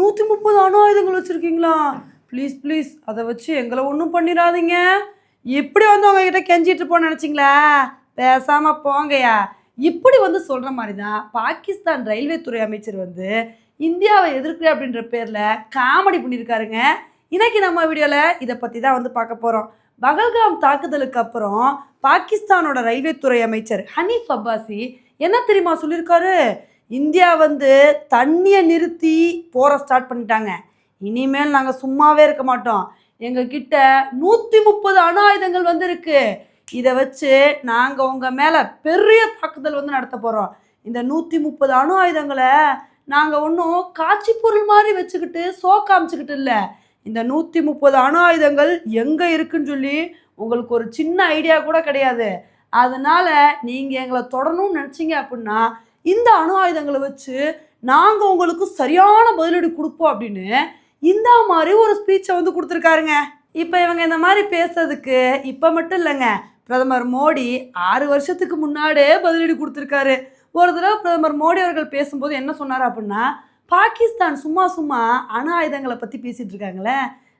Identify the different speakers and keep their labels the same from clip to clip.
Speaker 1: நூற்றி முப்பது அணு ஆயுதங்கள் வச்சுருக்கீங்களா? ப்ளீஸ் ப்ளீஸ் அதை வச்சு எங்களை ஒன்றும் பண்ணிடாதீங்க. எப்படி வந்து உங்ககிட்ட கெஞ்சிட்டு போன்னு நினச்சிங்களா? பேசாமல் போங்கய்யா. இப்படி வந்து சொல்கிற மாதிரி தான் பாகிஸ்தான் ரயில்வே துறை அமைச்சர் வந்து இந்தியாவை எதிர்க்கிறேன் அப்படின்ற பேரில் காமெடி பண்ணியிருக்காருங்க. இன்னைக்கு நம்ம வீடியோவில் இதை பற்றி தான் வந்து பார்க்க போகிறோம் பகல்காம் தாக்குதலுக்கு அப்புறம் பாகிஸ்தானோட ரயில்வே துறை அமைச்சர் ஹனீஃப் அப்பாசி என்ன தெரியுமா சொல்லியிருக்காரு? இந்தியா வந்து தண்ணியை நிறுத்தி போற ஸ்டார்ட் பண்ணிட்டாங்க. இனிமேல் நாங்கள் சும்மாவே இருக்க மாட்டோம். எங்ககிட்ட நூற்றி முப்பது அணு ஆயுதங்கள் வந்து இதை வச்சு நாங்கள் உங்கள் மேலே பெரிய தாக்குதல் வந்து நடத்த போகிறோம் இந்த நூற்றி முப்பது அணு ஆயுதங்களை நாங்கள் ஒன்றும் காட்சி பொருள் மாதிரி வச்சுக்கிட்டு சோ காமிச்சுக்கிட்டு இல்லை. இந்த நூற்றி முப்பது அணு ஆயுதங்கள் எங்கே இருக்குன்னு சொல்லி உங்களுக்கு ஒரு சின்ன ஐடியா கூட கிடையாது. அதனால் நீங்கள் எங்களை தொடரணும்னு நினச்சிங்க அப்படின்னா இந்த அணு ஆயுதங்களை வச்சு நாங்கள் உங்களுக்கு சரியான பதிலடி கொடுப்போம் அப்படின்னு இந்த மாதிரி ஒரு ஸ்பீச்சை வந்து கொடுத்துருக்காருங்க. இப்போ இவங்க இந்த மாதிரி பேசுறதுக்கு இப்போ மட்டும் இல்லைங்க. பிரதமர் மோடி ஆறு வருஷத்துக்கு முன்னாடியே பதிலடி கொடுத்துருக்காரு. ஒரு தடவை பிரதமர் மோடி அவர்கள் பேசும்போது என்ன சொன்னார் அப்படின்னா பாகிஸ்தான் சும்மா சும்மா அணு ஆயுதங்களை பற்றி பேசிகிட்டு இருக்காங்களே.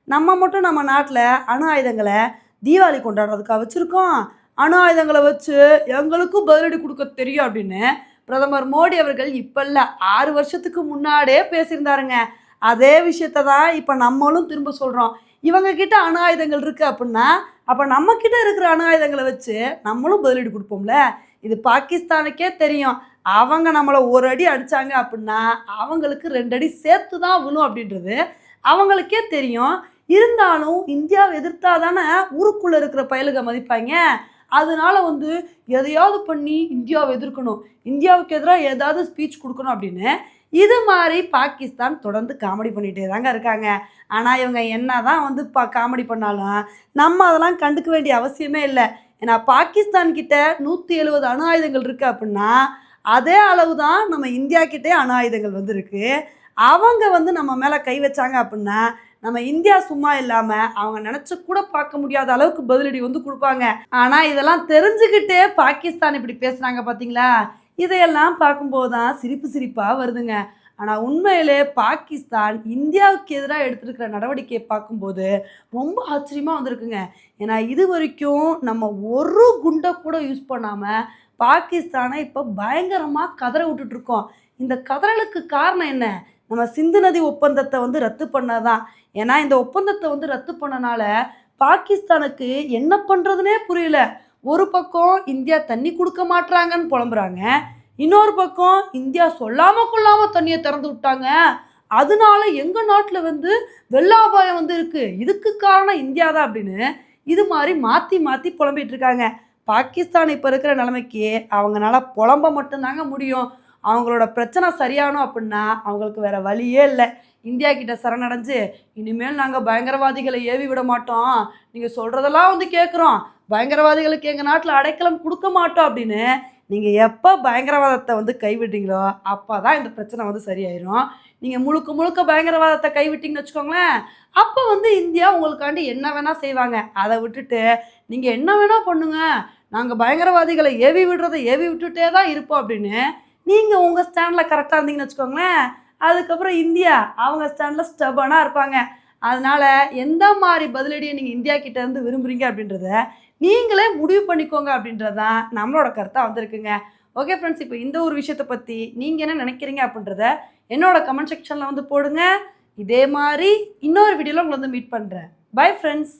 Speaker 1: நம்ம மட்டும் நம்ம நாட்டில் அணு ஆயுதங்களை தீபாவளி கொண்டாடுறதுக்காக வச்சுருக்கோம். அணு ஆயுதங்களை வச்சு எங்களுக்கும் பதிலடி கொடுக்க தெரியும் அப்படின்னு பிரதமர் மோடி அவர்கள் இப்பல்ல ஆறு வருஷத்துக்கு முன்னாடியே பேசியிருந்தாருங்க. அதே விஷயத்தை தான் இப்போ நம்மளும் திரும்ப சொல்கிறோம் இவங்க கிட்ட அணு ஆயுதங்கள் இருக்குது அப்படின்னா அப்போ நம்மக்கிட்ட இருக்கிற அணு ஆயுதங்களை வச்சு நம்மளும் பதிலடி கொடுப்போம்ல. இது பாகிஸ்தானுக்கே தெரியும். அவங்க நம்மளை ஒரு அடி அடித்தாங்க அப்படின்னா அவங்களுக்கு ரெண்டு அடி சேர்த்து தான் விழும் அப்படின்றது அவங்களுக்கே தெரியும். இருந்தாலும் இந்தியாவை எதிர்த்தா தானே ஊருக்குள்ளே இருக்கிற பயலுக மதிப்பாங்க. அதனால வந்து எதையாவது பண்ணி இந்தியாவை எதிர்க்கணும். இந்தியாவுக்கு எதிராக ஏதாவது ஸ்பீச் கொடுக்கணும் அப்படின்னு இது மாதிரி பாகிஸ்தான் தொடர்ந்து காமெடி பண்ணிகிட்டே தாங்க இருக்காங்க. ஆனால் இவங்க என்ன தான் வந்து பா காமெடி பண்ணாலும் நம்ம அதெல்லாம் கண்டுக்க வேண்டிய அவசியமே இல்லை. ஏன்னா பாகிஸ்தான் கிட்ட நூற்றி எழுபது அணு ஆயுதங்கள் இருக்குது அப்படின்னா அதே அளவு தான் நம்ம இந்தியா கிட்டே அணு ஆயுதங்கள் வந்துருக்கு அவங்க வந்து நம்ம மேலே கை வச்சாங்க அப்படின்னா நம்ம இந்தியா சும்மா இல்லாமல் அவங்க நினச்ச கூட பார்க்க முடியாத அளவுக்கு பதிலடி வந்து கொடுப்பாங்க. ஆனால் இதெல்லாம் தெரிஞ்சுக்கிட்டே பாகிஸ்தான் இப்படி பேசுகிறாங்க பார்த்தீங்களா இதையெல்லாம் பார்க்கும்போது தான் சிரிப்பு சிரிப்பாக வருதுங்க. ஆனால் உண்மையிலே பாகிஸ்தான் இந்தியாவுக்கு எதிராக எடுத்திருக்கிற நடவடிக்கையை பார்க்கும்போது ரொம்ப ஆச்சரியமாக வந்திருக்குங்க. ஏன்னா இது வரைக்கும் நம்ம ஒரு குண்டை கூட யூஸ் பண்ணாமல் பாகிஸ்தானை இப்போ பயங்கரமாக கதற விட்டுட்ருக்கோம் இந்த கதறலுக்கு காரணம் என்ன? நம்ம சிந்து நதி ஒப்பந்தத்தை வந்து ரத்து பண்ணதான். ஏன்னா இந்த ஒப்பந்தத்தை வந்து ரத்து பண்ணனால பாகிஸ்தானுக்கு என்ன பண்ணுறதுனே புரியல. ஒரு பக்கம் இந்தியா தண்ணி கொடுக்க மாட்றாங்கன்னு புலம்புறாங்க. இன்னொரு பக்கம் இந்தியா சொல்லாமல் கொள்ளாமல் தண்ணியை திறந்து விட்டாங்க. அதனால எங்கள் நாட்டில் வந்து வெள்ளாபாயம் வந்து இருக்குது இதுக்கு காரணம் இந்தியா தான் அப்படின்னு இது மாதிரி மாற்றி மாற்றி புலம்பிட்டு இருக்காங்க. பாகிஸ்தான் இப்போ இருக்கிற நிலைமைக்கு அவங்களால புலம்ப மட்டும்தாங்க முடியும். அவங்களோட பிரச்சனை சரியானோம் அப்படின்னா அவங்களுக்கு வேற வழியே இல்லை. இந்தியா கிட்ட சரணடைஞ்சு இனிமேல் நாங்கள் பயங்கரவாதிகளை ஏவி விட மாட்டோம். நீங்கள் சொல்கிறதெல்லாம் வந்து கேட்குறோம் பயங்கரவாதிகளுக்கு எங்கள் நாட்டில் அடைக்கலம் கொடுக்க மாட்டோம் அப்படின்னு நீங்கள் எப்போ பயங்கரவாதத்தை வந்து கைவிட்டீங்களோ அப்போ தான் இந்த பிரச்சனை வந்து சரியாயிரும். நீங்கள் முழுக்க முழுக்க பயங்கரவாதத்தை கைவிட்டீங்கன்னு வச்சுக்கோங்களேன் அப்போ வந்து இந்தியா உங்களுக்காண்டி என்ன வேணால் செய்வாங்க. அதை விட்டுட்டு நீங்கள் என்ன வேணால் பண்ணுங்க. நாங்கள் பயங்கரவாதிகளை ஏவி விடுறதை ஏவி விட்டுட்டே தான் இருப்போம் அப்படின்னு நீங்கள் உங்கள் ஸ்டாண்டில் கரெக்டாக இருந்தீங்கன்னு வச்சுக்கோங்களேன். அதுக்கப்புறம் இந்தியா அவங்க ஸ்டாண்டில் ஸ்டபனாக இருப்பாங்க. அதனால் எந்த மாதிரி பதிலடியை நீங்கள் இந்தியா கிட்டேருந்து விரும்புகிறீங்க அப்படின்றத நீங்களே முடிவு பண்ணிக்கோங்க அப்படின்றது தான் நம்மளோட கருத்தாக வந்திருக்குங்க. ஓகே ஃப்ரெண்ட்ஸ் இப்போ இந்த ஒரு விஷயத்தை பற்றி நீங்கள் என்ன நினைக்கிறீங்க அப்படின்றத என்னோட கமெண்ட் செக்ஷனில் வந்து போடுங்க. இதே மாதிரி இன்னொரு வீடியோவில் உங்களை வந்து மீட் பண்ணுறேன் பை ஃப்ரெண்ட்ஸ்